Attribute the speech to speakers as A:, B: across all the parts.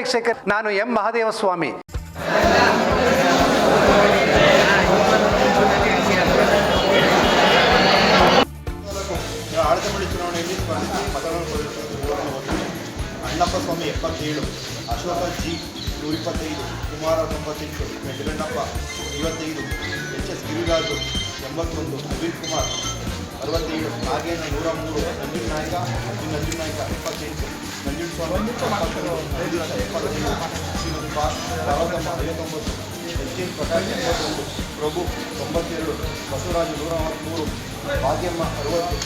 A: ಚಂದ್ರಶೇಖರ್ ನಾನು ಎಂ. ಮಹಾದೇವ ಸ್ವಾಮಿ
B: ಆಡಳಿತಮಂಡಳಿ ಚುನಾವಣೆಯಲ್ಲಿ ಅಣ್ಣಪ್ಪ ಸ್ವಾಮಿ ಎಪ್ಪತ್ತೇಳು, ಅಶೋಕ ಜಿ ನೂರಿಪ್ಪತ್ತೈದು, ಕುಮಾರ ತೊಂಬತ್ತೆಂಟು, ವೆಂಕಟಣ್ಣಪ್ಪ ಐವತ್ತೈದು ಎಚ್ ಎಸ್ ಗಿರಿರಾಜು ಎಂಬತ್ತೊಂದು ನವೀನ್ ಕುಮಾರ್ ಅರವತ್ತೇಳು, ನಾಗೇಂದ್ರ ನೂರ ಮೂರು ನಂಜುನ್ ನಾಯ್ಕ ನಂಜುನ್ ನಾಯ್ಕ ಎಪ್ಪತ್ತೆಂಟು. ಪ್ರಭು ತೊಂಬತ್ತೆರಡು ಬಸವರಾಜು ನೂರ ಮೂರು ಭಾಗ್ಯಮ್ಮ ಅರವತ್ತು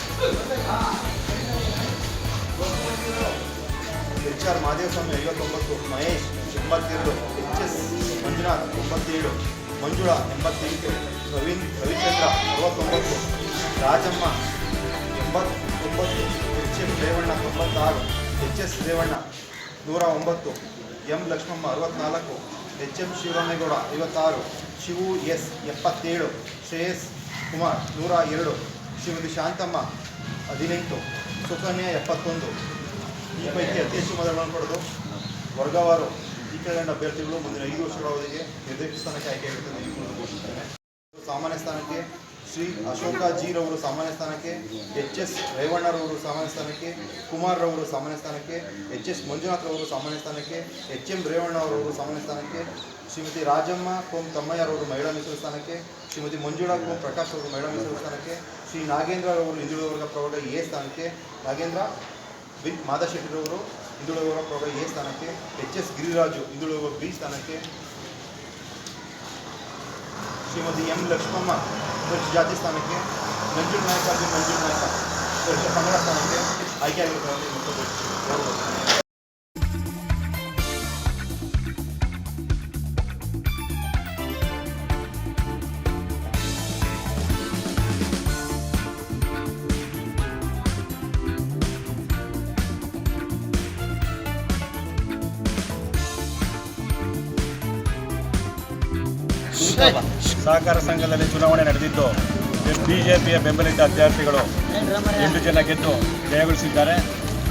B: ಎಚ್ ಆರ್ ಮಹದೇವಸ್ವಾಮಿ ಐವತ್ತೊಂಬತ್ತು ಮಹೇಶ್ ಎಂಬತ್ತೆರಡು ಎಚ್ ಎಸ್ ಮಂಜುನಾಥ್ ತೊಂಬತ್ತೇಳು ಮಂಜುಳಾ ಎಂಬತ್ತೆಂಟು ರವೀನ್ ರವಿಚಂದ್ರ ಅರವತ್ತೊಂಬತ್ತು ರಾಜಮ್ಮ ಎಂಬತ್ತೊಂಬತ್ತು ಎಚ್ ಎಂ ರೇವಣ್ಣ ತೊಂಬತ್ತಾರು ಎಚ್ ಎಸ್ ರೇವಣ್ಣ, ನೂರ ಒಂಬತ್ತು, ಎಂ ಲಕ್ಷ್ಮಮ್ಮ ಅರವತ್ನಾಲ್ಕು, ಎಚ್ ಎಂ ಶಿವರಾಮೇಗೌಡ ಐವತ್ತಾರು, ಶಿವು ಎಸ್ ಎಪ್ಪತ್ತೇಳು, ಶ್ರೇಯಸ್ ಕುಮಾರ್ ನೂರ ಎರಡು, ಶ್ರೀಮತಿ ಶಾಂತಮ್ಮ ಹದಿನೆಂಟು, ಸುಕನ್ಯಾ ಎಪ್ಪತ್ತೊಂದು. ಈ ಪೈಕಿ ಅತಿ ಹೆಚ್ಚು ಮತಗಳನ್ನು ಪಡೆದು ವರ್ಗವಾರು ಈ ಕೆಳಗಂಡ ಅಭ್ಯರ್ಥಿಗಳು ಮುಂದಿನ ಐದು ವರ್ಷಗಳ ಅವಧಿಗೆ ನಿರ್ದೇಶಕ ಸ್ಥಾನಕ್ಕೆ ಆಯ್ಕೆಯಾಗುತ್ತದೆ ಸಾಮಾನ್ಯ ಸ್ಥಾನಕ್ಕೆ ಶ್ರೀ ಅಶೋಕ ಜೀರವರು ಸಾಮಾನ್ಯ ಸ್ಥಾನಕ್ಕೆ, ಎಚ್ ಎಸ್ ರೇವಣ್ಣರವರು ಸಾಮಾನ್ಯ ಸ್ಥಾನಕ್ಕೆ ಕುಮಾರ್ ರವರು ಸಾಮಾನ್ಯ ಸ್ಥಾನಕ್ಕೆ, ಎಚ್ ಎಸ್ ಮಂಜುನಾಥ್ ರವರು ಸಾಮಾನ್ಯ ಸ್ಥಾನಕ್ಕೆ, ಎಚ್ ಎಂ ರೇವಣ್ಣ ಅವರವರು ಸಾಮಾನ್ಯ ಸ್ಥಾನಕ್ಕೆ, ಶ್ರೀಮತಿ ರಾಜಮ್ಮ ಕೋಮ್ ತಮ್ಮಯ್ಯರವರು ಮಹಿಳಾ ಮೀಸಲು ಸ್ಥಾನಕ್ಕೆ, ಶ್ರೀಮತಿ ಮಂಜುಳಾ ಕೋಮ್ ಪ್ರಕಾಶ್ ಅವರು ಮಹಿಳಾ ಮೀಸಲು ಸ್ಥಾನಕ್ಕೆ, ಶ್ರೀ ನಾಗೇಂದ್ರ ಅವರು ಹಿಂದುಳಿದ ವರ್ಗ ಪ್ರೌಢ ಎ ಸ್ಥಾನಕ್ಕೆ, ನಾಗೇಂದ್ರ ವಿನ್ ಮಾಧಶೆಟ್ಟಿರವರು ಹಿಂದುಳಿದ ವರ್ಗ ಪ್ರೌಢ ಎ ಸ್ಥಾನಕ್ಕೆ, ಎಚ್ ಎಸ್ ಗಿರಿರಾಜು ಹಿಂದುಳಿದ ವರ್ಗ ಬಿ ಸ್ಥಾನಕ್ಕೆ, ಶ್ರೀಮತಿ ಎಂ ಲಕ್ಷ್ಮಮ್ಮ ಪರಿಶಿಷ್ಟ ಜಾತಿ ಸ್ಥಾನಕ್ಕೆ ನಂಜುನ್ ನಾಯಕ ಅರ್ಜುನ್ ನಂಜುನ್ ನಾಯಕ ಪರಿಶಿಷ್ಟ ಪಂಗಡ
C: ಸಹಕಾರ ಸಂಘದಲ್ಲಿ ಚುನಾವಣೆ ನಡೆದಿದ್ದು ಬಿಜೆಪಿಯ ಬೆಂಬಲಿತ ಅಭ್ಯರ್ಥಿಗಳು ಎಂಟು ಜನ ಗೆದ್ದು ಜಯಗೊಳಿಸಿದ್ದಾರೆ.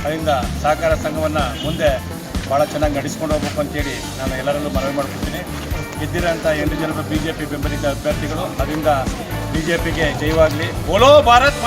C: ಅದರಿಂದ ಸಹಕಾರ ಸಂಘವನ್ನು ಮುಂದೆ ಭಾಳ ಚೆನ್ನಾಗಿ ನಡೆಸ್ಕೊಂಡು ಹೋಗ್ಬೇಕು ಅಂತೇಳಿ ನಾನು ಎಲ್ಲರಲ್ಲೂ ಮನವಿ ಮಾಡ್ಕೊತೀನಿ ಗೆದ್ದಿರೋಂಥ ಎಂಟು ಜನರು ಬಿ ಜೆ ಪಿ ಬೆಂಬಲಿತ ಅಭ್ಯರ್ಥಿಗಳು. ಅದರಿಂದ ಬಿ ಜೆ ಪಿಗೆ ಜಯವಾಗಲಿ. ಬೋಲೋ ಭಾರತ್!